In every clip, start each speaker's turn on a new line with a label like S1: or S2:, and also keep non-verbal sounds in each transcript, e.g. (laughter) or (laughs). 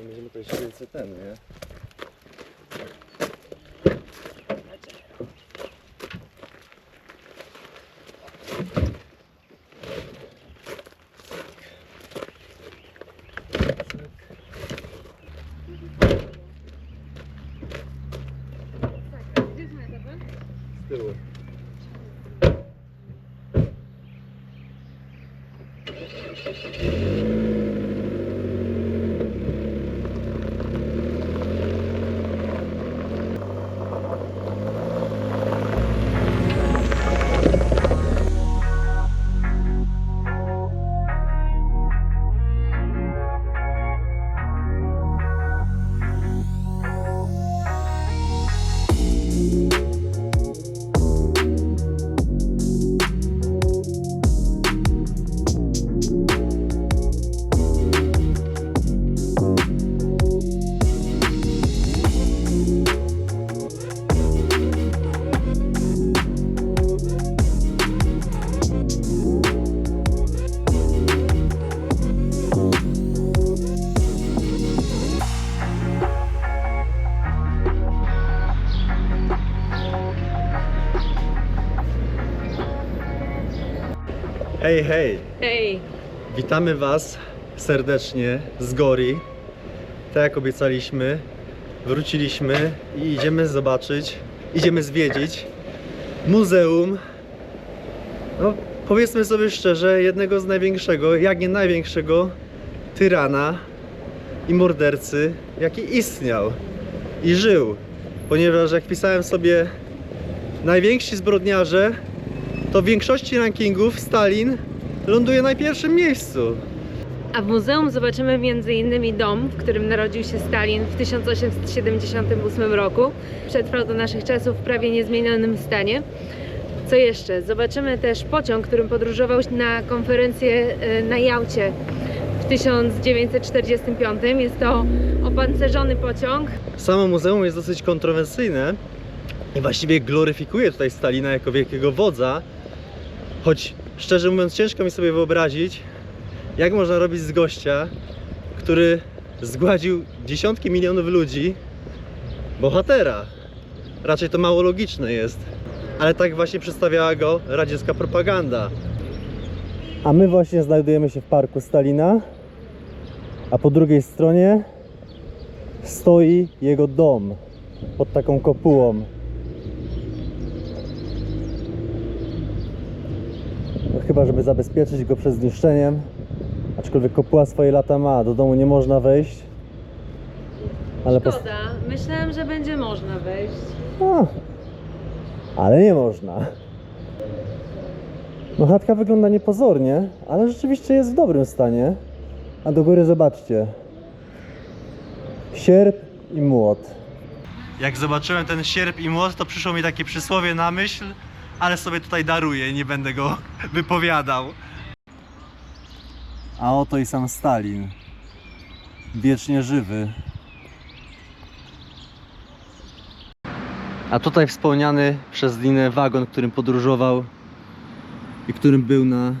S1: będziemy to jeszcze więcej ten, nie? Hej, hej!
S2: Hej,
S1: Witamy Was serdecznie z Gori. Tak jak obiecaliśmy, wróciliśmy i idziemy zobaczyć, idziemy zwiedzić muzeum. No, powiedzmy sobie szczerze, jednego z największego, jak nie największego tyrana i mordercy, jaki istniał i żył. Ponieważ jak pisałem sobie najwięksi zbrodniarze, to w większości rankingów Stalin ląduje na pierwszym miejscu.
S2: a w muzeum zobaczymy m.in. dom, w którym narodził się Stalin w 1878 roku. Przetrwał do naszych czasów w prawie niezmienionym stanie. Co jeszcze? Zobaczymy też pociąg, którym podróżował na konferencję e, na Jałcie w 1945. Jest to opancerzony pociąg.
S1: Samo muzeum jest dosyć kontrowersyjne i właściwie gloryfikuje tutaj Stalina jako wielkiego wodza, choć szczerze mówiąc ciężko mi sobie wyobrazić, jak można robić z gościa, który zgładził dziesiątki milionów ludzi, bohatera. Raczej to mało logiczne jest, ale tak właśnie przedstawiała go radziecka propaganda. A my właśnie znajdujemy się w parku Stalina, a po drugiej stronie stoi jego dom pod taką kopułą. Chyba, żeby zabezpieczyć go przed zniszczeniem. Aczkolwiek kopuła swoje lata ma, do domu nie można wejść. Ale pos-
S2: Szkoda, myślałem, że będzie można wejść.
S1: A, ale nie można. No chatka wygląda niepozornie, ale rzeczywiście jest w dobrym stanie. A do góry zobaczcie. Sierp i młot. Jak zobaczyłem ten sierp i młot, to przyszło mi takie przysłowie na myśl, ale sobie tutaj daruję, nie będę go wypowiadał. A oto i sam Stalin. Wiecznie żywy. A tutaj wspomniany przez Linę wagon, którym podróżował i którym był na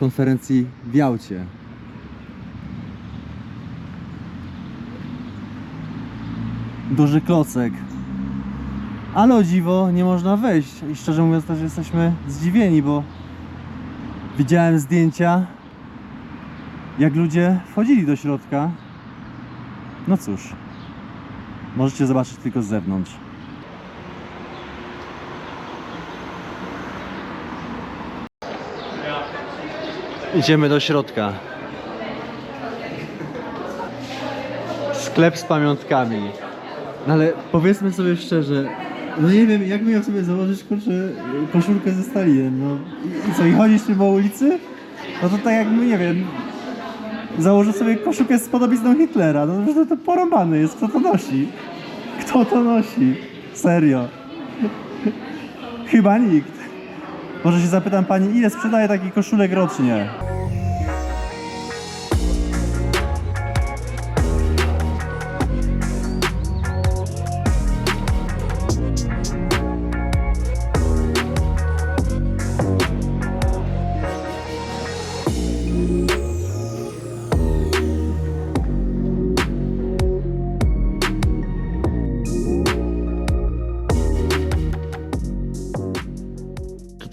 S1: konferencji w Jałcie. Duży klocek. Ale o dziwo nie można wejść. I szczerze mówiąc też jesteśmy zdziwieni, bo widziałem zdjęcia jak ludzie wchodzili do środka. No cóż, możecie zobaczyć tylko z zewnątrz. Idziemy do środka. Sklep z pamiątkami. No ale powiedzmy sobie szczerze, no nie wiem, jak miał sobie założyć kurczę, koszulkę ze Stalinem, no i, co, i chodzić tym po ulicy? No to tak jakby, nie wiem, założył sobie koszulkę z podobizną Hitlera, no to, to porąbany jest, kto to nosi? Kto to nosi? Serio. Chyba nikt. Może się zapytam pani, ile sprzedaje taki koszulek rocznie?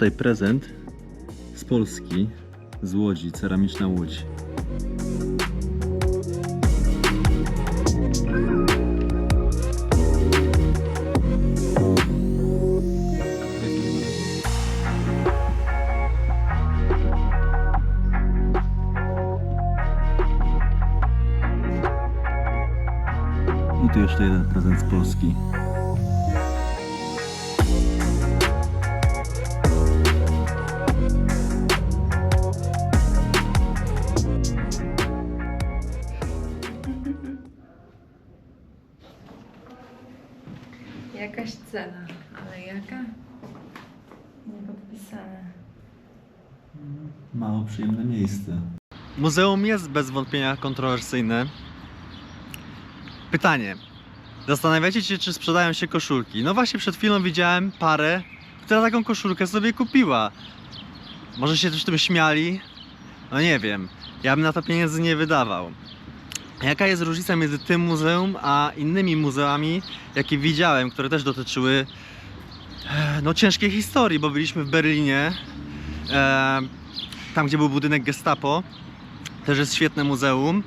S1: Tutaj prezent z Polski, z Łodzi, ceramiczna Łódź. I tu jeszcze jeden prezent z Polski.
S2: Jakaś cena, ale jaka? Nie podpisane.
S1: Mało przyjemne miejsce. Muzeum jest bez wątpienia kontrowersyjne. Pytanie. Zastanawiacie się, czy sprzedają się koszulki? No właśnie przed chwilą widziałem parę, która taką koszulkę sobie kupiła. Może się też tym śmiali? No nie wiem. Ja bym na to pieniędzy nie wydawał. Jaka jest różnica między tym muzeum a innymi muzeami, jakie widziałem, które też dotyczyły e, no, ciężkiej historii, bo byliśmy w Berlinie, e, tam gdzie był budynek Gestapo, też jest świetne muzeum.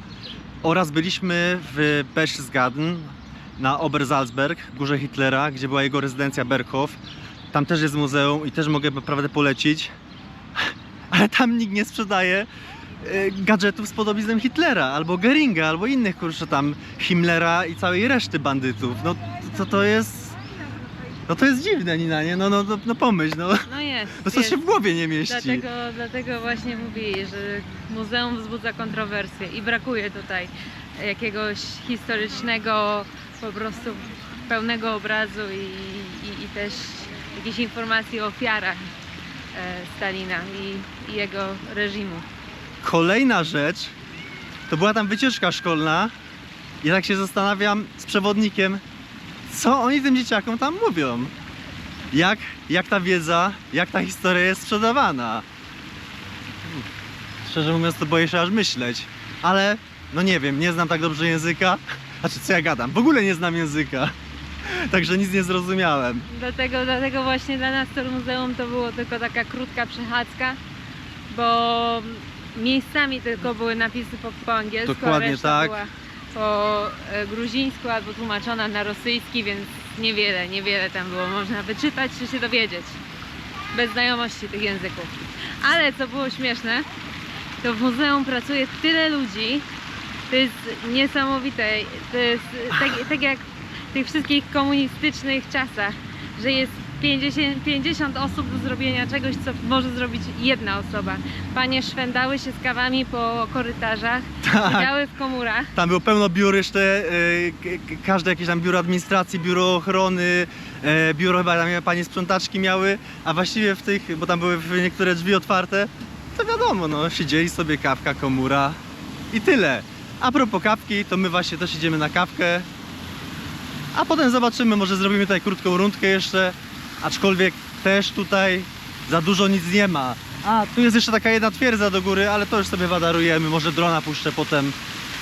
S1: Oraz byliśmy w Berchtesgaden na Obersalzberg, górze Hitlera, gdzie była jego rezydencja Berghof. Tam też jest muzeum i też mogę naprawdę polecić. (laughs) Ale tam nikt nie sprzedaje gadżetów z podobizną Hitlera, albo Geringa, albo innych kurczę tam Himmlera i całej reszty bandytów. No to, to jest... No to jest dziwne, Nina, nie? No, no, no, no pomyśl, no.
S2: No jest.
S1: No co
S2: jest.
S1: się w głowie nie mieści.
S2: Dlatego, dlatego właśnie mówili, że muzeum wzbudza kontrowersje i brakuje tutaj jakiegoś historycznego, po prostu pełnego obrazu i, i, i też jakichś informacji o ofiarach e, Stalina i, i jego reżimu.
S1: Kolejna rzecz, to była tam wycieczka szkolna i tak się zastanawiam z przewodnikiem, co oni tym dzieciakom tam mówią. Jak, jak ta wiedza, jak ta historia jest sprzedawana. Szczerze mówiąc, to boję się aż myśleć. Ale, no nie wiem, nie znam tak dobrze języka. (laughs) Znaczy, co ja gadam? W ogóle nie znam języka. (laughs) Także nic nie zrozumiałem.
S2: Dlatego, dlatego właśnie dla nas to muzeum to było tylko taka krótka przechadzka, bo miejscami tylko były napisy po, po angielsku,
S1: Dokładnie
S2: a reszta
S1: tak.
S2: była po e, gruzińsku albo tłumaczona na rosyjski, więc niewiele, niewiele tam było można wyczytać czy się dowiedzieć bez znajomości tych języków. Ale co było śmieszne, to w muzeum pracuje tyle ludzi, to jest niesamowite. To jest tak, tak jak w tych wszystkich komunistycznych czasach, że jest 50, 50 osób do zrobienia czegoś, co może zrobić jedna osoba. Panie szwędały się z kawami po korytarzach,
S1: Tak.
S2: siedziały w komórach.
S1: Tam było pełno biur jeszcze, k- k- każde jakieś tam biuro administracji, biuro ochrony, e, biuro chyba tam panie sprzątaczki miały, a właściwie w tych, bo tam były niektóre drzwi otwarte, to wiadomo, no, siedzieli sobie kawka, komura i tyle. A propos kawki, to my właśnie też idziemy na kawkę, a potem zobaczymy, może zrobimy tutaj krótką rundkę jeszcze, aczkolwiek też tutaj za dużo nic nie ma. A, tu jest jeszcze taka jedna twierdza do góry, ale to już sobie wadarujemy, może drona puszczę potem,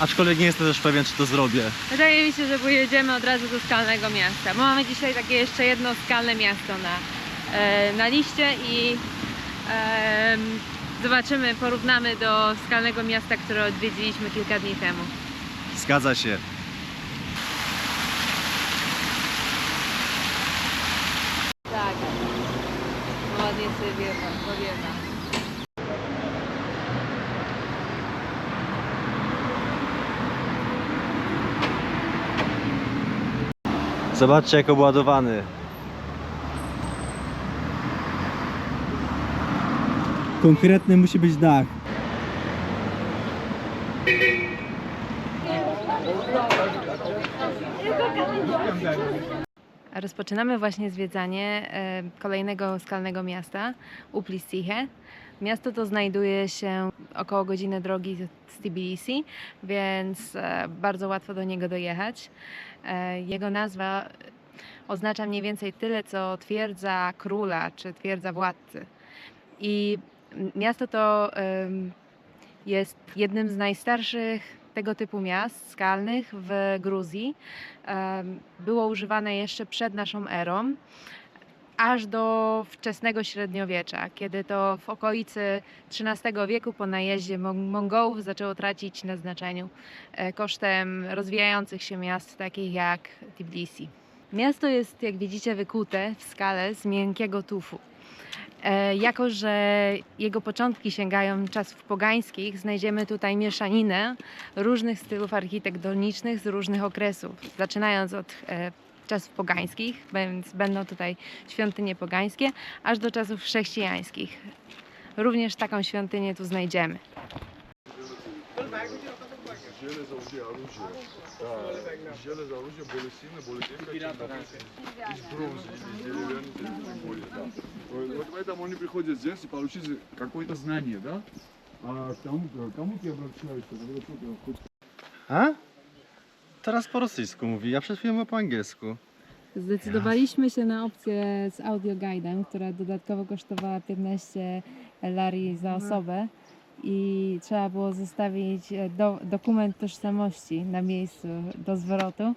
S1: aczkolwiek nie jestem też pewien, czy to zrobię.
S2: Wydaje mi się, że pojedziemy od razu do skalnego miasta, bo mamy dzisiaj takie jeszcze jedno skalne miasto na, e, na liście i zobaczymy, porównamy do skalnego miasta, które odwiedziliśmy kilka dni temu.
S1: Zgadza się.
S2: Tak. Ładnie sobie wiewa, powiewa.
S1: Zobaczcie, jak obładowany. Konkretny musi być dach.
S2: Rozpoczynamy właśnie zwiedzanie e, kolejnego skalnego miasta, Uplistiche. Miasto to znajduje się około godziny drogi z Tbilisi, więc e, bardzo łatwo do niego dojechać. E, Jego nazwa oznacza mniej więcej tyle, co twierdza króla czy twierdza władcy. I miasto to jest jednym z najstarszych tego typu miast skalnych w Gruzji. Było używane jeszcze przed naszą erą aż do wczesnego średniowiecza, kiedy to w okolicy XIII wieku po najeździe Mon- Mongołów zaczęło tracić na znaczeniu e, kosztem rozwijających się miast takich jak Tbilisi. Miasto jest, jak widzicie, wykute w skale z miękkiego tufu. E, Jako, że jego początki sięgają czasów pogańskich, znajdziemy tutaj mieszaninę różnych stylów architektonicznych z różnych okresów, zaczynając od e, czasów pogańskich, więc będą tutaj świątynie pogańskie, aż do czasów chrześcijańskich. Również taką świątynię tu znajdziemy.
S3: Железо ovdje oružje. Da, iz železa oružje bolesine, bolesine, iz bronze, iz djerevjanice, bolje, da. Вот в этом они приходят здесь и получить какое-то знание, да? А к тому, к кому ты обращаешься? Когда кто-то хочет
S1: A? Teraz po rosyjsku mówi, ja przed chwilą po angielsku.
S2: Zdecydowaliśmy się na opcję z audioguidem, która dodatkowo kosztowała 15 lari za osobę i trzeba było zostawić e, do, dokument tożsamości na miejscu do zwrotu.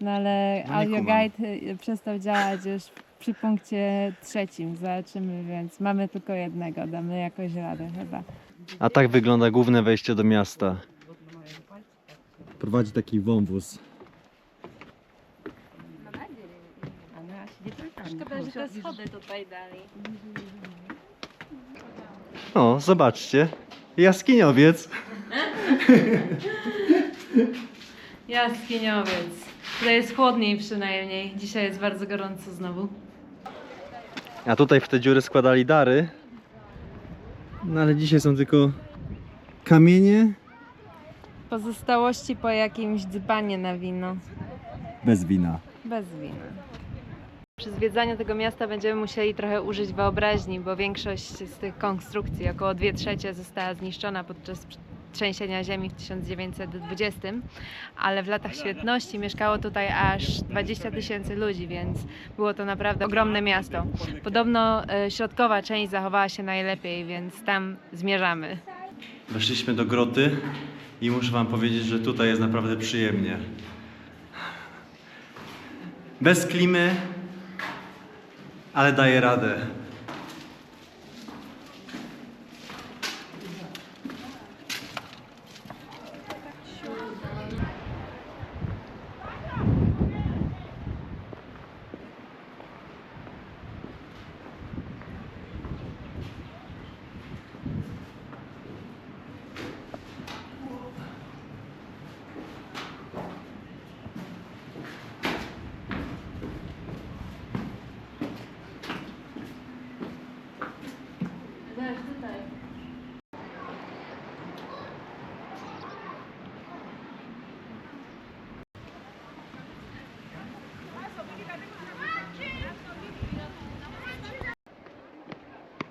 S2: No ale
S1: No
S2: e, przestał działać już przy punkcie trzecim. Zobaczymy, więc mamy tylko jednego, damy jakoś radę chyba.
S1: A tak wygląda główne wejście do miasta. Prowadzi taki wąwóz.
S2: Szkoda, że te schody tutaj dali.
S1: O, zobaczcie. Jaskiniowiec. (laughs)
S2: Jaskiniowiec. Tutaj jest chłodniej przynajmniej. Dzisiaj jest bardzo gorąco znowu.
S1: A tutaj w te dziury składali dary. No ale dzisiaj są tylko kamienie
S2: Pozostałości po jakimś dzbanie na wino.
S1: bez wina.
S2: Bez wina. Przy zwiedzaniu tego miasta będziemy musieli trochę użyć wyobraźni, bo większość z tych konstrukcji, około 2 trzecie, została zniszczona podczas trzęsienia ziemi w 1920, ale w latach świetności mieszkało tutaj aż 20 tysięcy ludzi, więc było to naprawdę ogromne miasto. Podobno e, środkowa część zachowała się najlepiej, więc tam zmierzamy.
S1: Weszliśmy do groty i muszę wam powiedzieć, że tutaj jest naprawdę przyjemnie. Bez klimy, ale daje radę.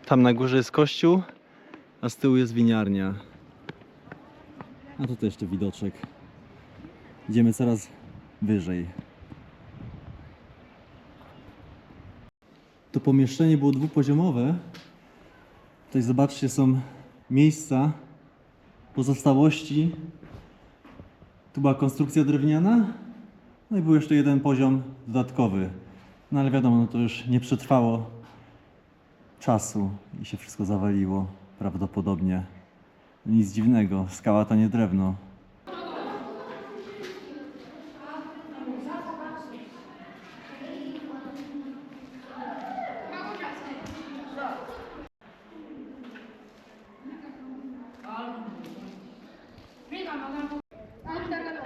S1: Tam na górze jest kościół, a z tyłu jest winiarnia. A tutaj jeszcze widoczek. Idziemy coraz wyżej. To pomieszczenie było dwupoziomowe. Tutaj zobaczcie, są miejsca, pozostałości. Tu była konstrukcja drewniana, no i był jeszcze jeden poziom dodatkowy. No ale wiadomo, no to już nie przetrwało czasu i się wszystko zawaliło prawdopodobnie. Nic dziwnego, skała to nie drewno.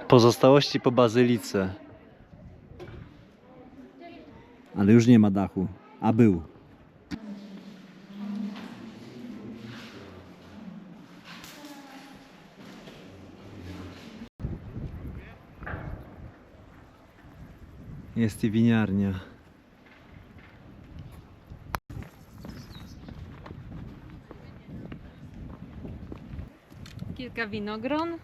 S1: Pozostałości po bazylice. Ale już nie ma dachu. A był. Jest i winiarnia.
S2: Kilka winogron.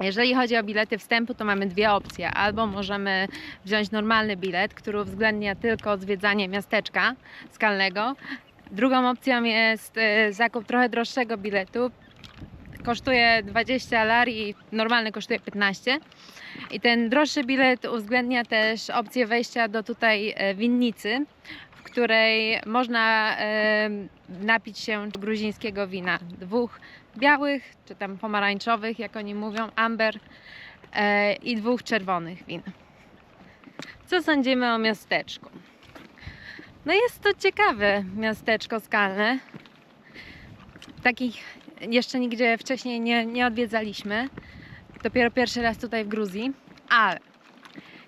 S2: Jeżeli chodzi o bilety wstępu, to mamy dwie opcje. Albo możemy wziąć normalny bilet, który uwzględnia tylko zwiedzanie miasteczka skalnego. Drugą opcją jest e, zakup trochę droższego biletu, kosztuje 20 lari, normalny kosztuje 15. I ten droższy bilet uwzględnia też opcję wejścia do tutaj e, winnicy, w której można e, napić się gruzińskiego wina. Dwóch białych, czy tam pomarańczowych, jak oni mówią, amber e, i dwóch czerwonych win. Co sądzimy o miasteczku? No jest to ciekawe miasteczko skalne. Takich jeszcze nigdzie wcześniej nie, nie odwiedzaliśmy. Dopiero pierwszy raz tutaj w Gruzji, ale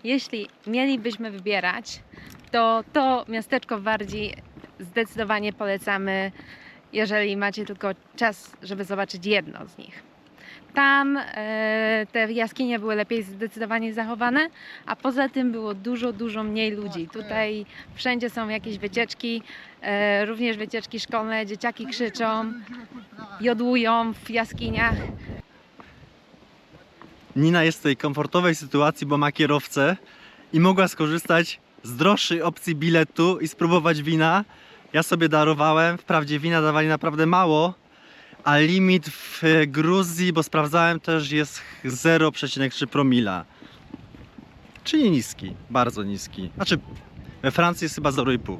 S2: jeśli mielibyśmy wybierać, to to miasteczko w Wardzi zdecydowanie polecamy, jeżeli macie tylko czas, żeby zobaczyć jedno z nich. Tam e, te jaskinie były lepiej zdecydowanie zachowane, a poza tym było dużo, dużo mniej ludzi. Tutaj wszędzie są jakieś wycieczki, e, również wycieczki szkolne, dzieciaki krzyczą, jodłują w jaskiniach.
S1: Nina jest w tej komfortowej sytuacji, bo ma kierowcę i mogła skorzystać z droższej opcji biletu i spróbować wina. Ja sobie darowałem, wprawdzie wina dawali naprawdę mało, a limit w Gruzji, bo sprawdzałem też, jest 0,3 promila. Czyli niski, bardzo niski. Znaczy, we Francji jest chyba 0,5.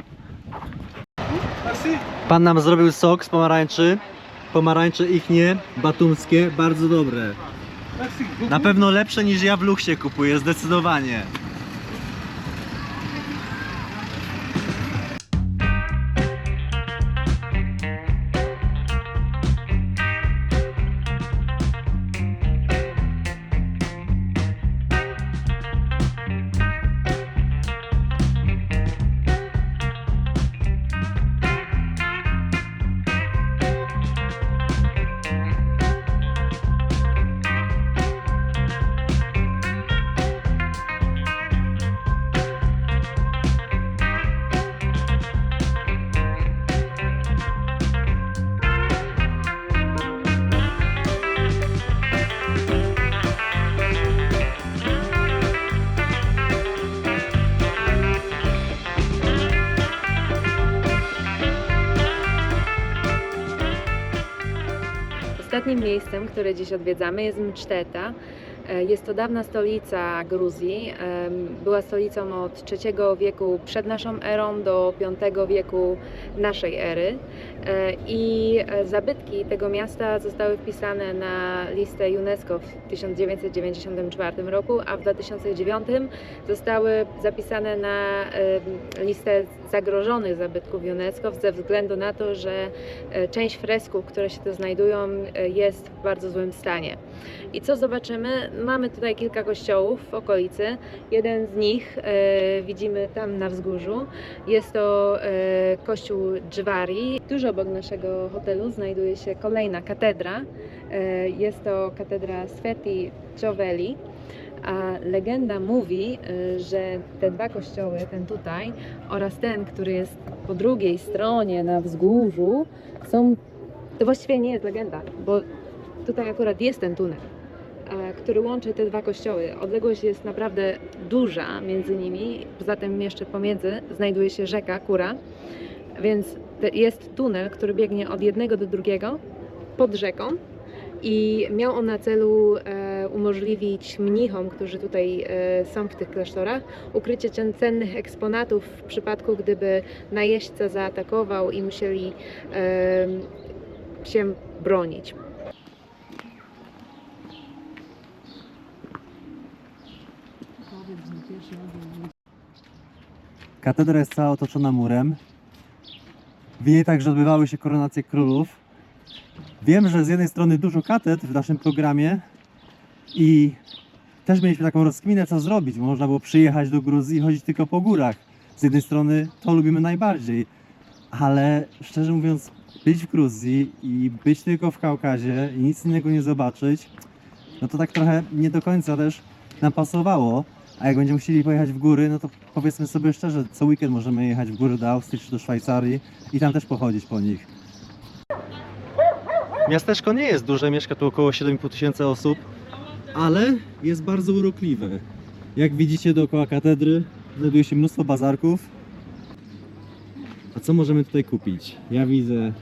S1: Pan nam zrobił sok z pomarańczy. Pomarańcze ich nie, batumskie, bardzo dobre. Na pewno lepsze niż ja w Luxie kupuję, zdecydowanie.
S2: Ostatnim miejscem, które dziś odwiedzamy jest Mczteta. E, Jest to dawna stolica Gruzji. Em, Była stolicą od III wieku przed naszą erą do V wieku naszej ery. E, I e, zabytki tego miasta zostały wpisane na listę UNESCO w 1994 roku, a w 2009 zostały zapisane na listę zagrożonych zabytków UNESCO ze względu na to, że e, część fresków, które się tu znajdują, e, jest w bardzo złym stanie. I co zobaczymy? Mamy tutaj kilka kościołów w okolicy. Jeden z nich e, widzimy tam na wzgórzu. Jest to e, kościół Dżwari. Tuż obok naszego hotelu znajduje się kolejna katedra. E, jest to katedra Sveti Gioveli. A legenda mówi, y, że te dwa kościoły, ten tutaj oraz ten, który jest po drugiej stronie na wzgórzu, są. To właściwie nie jest legenda, bo tutaj akurat jest ten tunel, e, który łączy te dwa kościoły. Odległość jest naprawdę duża między nimi, poza tym jeszcze pomiędzy znajduje się rzeka Kura, więc jest tunel, który biegnie od jednego do drugiego pod rzeką i miał on na celu e, umożliwić mnichom, którzy tutaj e, są w tych klasztorach, ukrycie cen- cennych eksponatów w przypadku, gdyby najeźdźca zaatakował i musieli e, się bronić.
S1: Katedra jest cała otoczona murem. W niej także odbywały się koronacje królów. Wiem, że z jednej strony dużo katedr w naszym programie i też mieliśmy taką rozkminę, co zrobić, można było przyjechać do Gruzji i chodzić tylko po górach. Z jednej strony to lubimy najbardziej, ale szczerze mówiąc, być w Gruzji i być tylko w Kaukazie i nic innego nie zobaczyć, no to tak trochę nie do końca też nam pasowało. A jak będziemy chcieli pojechać w góry, no to powiedzmy sobie szczerze, co weekend możemy jechać w góry do Austrii czy do Szwajcarii i tam też pochodzić po nich. Miasteczko nie jest duże, mieszka tu około 7,5 tysięcy osób, ale jest bardzo urokliwe. Jak widzicie dookoła katedry znajduje się mnóstwo bazarków. A co możemy tutaj kupić? Ja widzę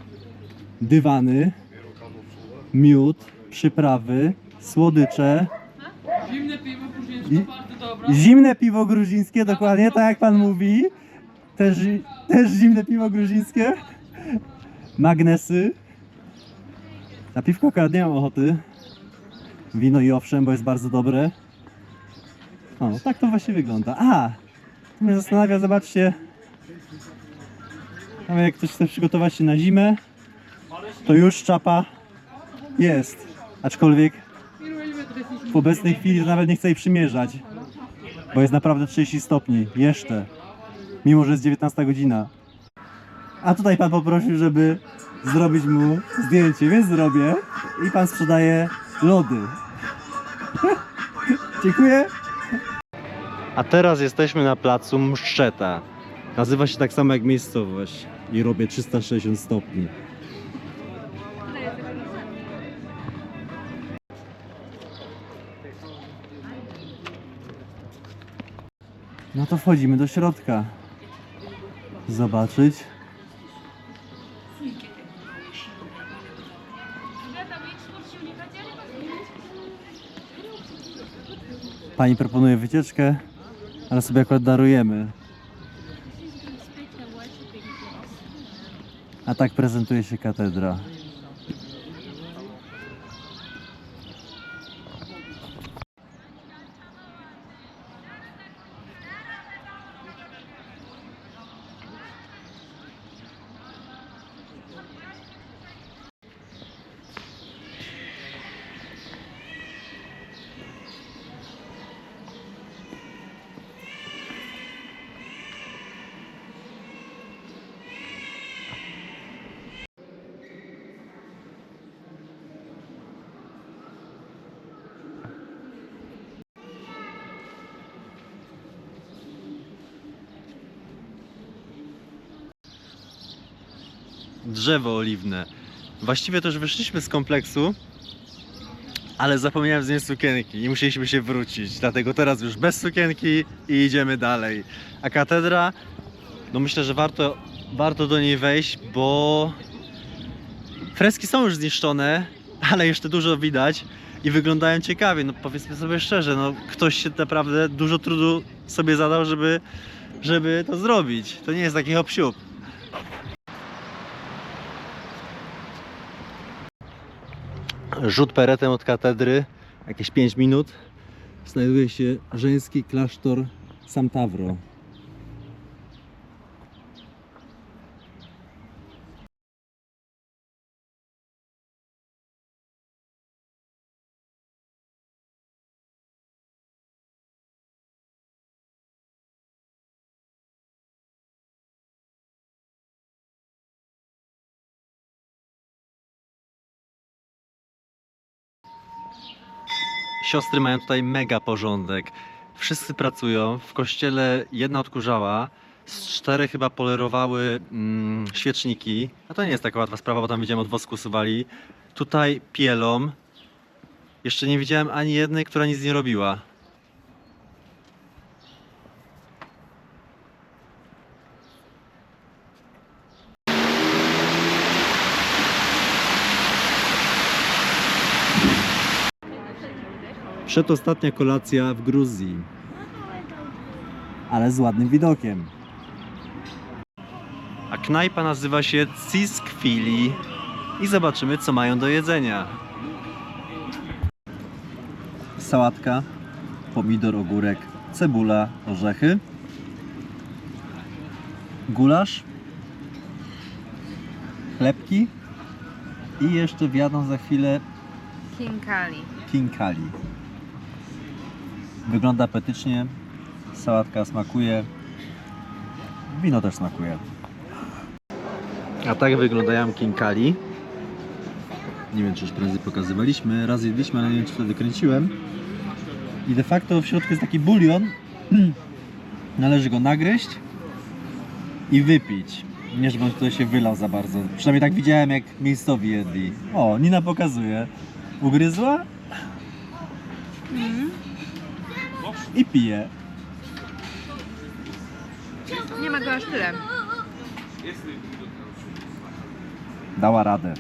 S1: dywany, miód, przyprawy, słodycze.
S4: Zimne piwo dobre.
S1: Zimne piwo gruzińskie, dokładnie tak jak pan mówi. Też, też zimne piwo gruzińskie. Magnesy. Na piwko akurat nie mam ochoty. Wino i owszem, bo jest bardzo dobre. O, tak to właśnie wygląda. A! To mnie zastanawia, zobaczcie. Tam jak ktoś chce przygotować się na zimę, to już czapa jest. Aczkolwiek w obecnej chwili nawet nie chcę jej przymierzać. Bo jest naprawdę 30 stopni. Jeszcze. Mimo, że jest 19 godzina. A tutaj pan poprosił, żeby zrobić mu zdjęcie, więc zrobię. I pan sprzedaje lody. (laughs) Dziękuję. A teraz jesteśmy na placu Mszczeta. Nazywa się tak samo jak miejscowość. I robię 360 stopni. No to wchodzimy do środka. Zobaczyć. Pani proponuje wycieczkę, ale sobie akurat darujemy. A tak prezentuje się katedra. Drzewo oliwne. Właściwie to już wyszliśmy z kompleksu, ale zapomniałem zdjąć sukienki i musieliśmy się wrócić. Dlatego teraz już bez sukienki i idziemy dalej. A katedra, no myślę, że warto, warto do niej wejść, bo freski są już zniszczone, ale jeszcze dużo widać i wyglądają ciekawie. No powiedzmy sobie szczerze, no ktoś się naprawdę dużo trudu sobie zadał, żeby, żeby to zrobić. To nie jest taki hop siup. Rzut peretem od katedry, jakieś 5 minut, znajduje się żeński klasztor Samtawro. Siostry mają tutaj mega porządek. Wszyscy pracują. W kościele jedna odkurzała. Z czterech chyba polerowały mm, świeczniki. A to nie jest taka łatwa sprawa, bo tam widziałem od wosku suwali. Tutaj pielą. Jeszcze nie widziałem ani jednej, która nic nie robiła. Przedostatnia kolacja w Gruzji. Ale z ładnym widokiem. A knajpa nazywa się Ciskwili i zobaczymy co mają do jedzenia. Sałatka, pomidor, ogórek, cebula, orzechy, gulasz, chlebki i jeszcze wjadą za chwilę
S2: Kinkali.
S1: Kinkali. Wygląda apetycznie, sałatka smakuje, wino też smakuje. A tak wyglądają kinkali. Nie wiem, czy już prędzej pokazywaliśmy. Raz jedliśmy, ale nie wiem, czy wtedy kręciłem. I de facto w środku jest taki bulion. (clears throat) Należy go nagryźć i wypić. Nie, żeby on tutaj się wylał za bardzo. Przynajmniej tak widziałem, jak miejscowi jedli. O, Nina pokazuje. Ugryzła i pije.
S2: Nie ma go aż tyle.
S1: Dała radę.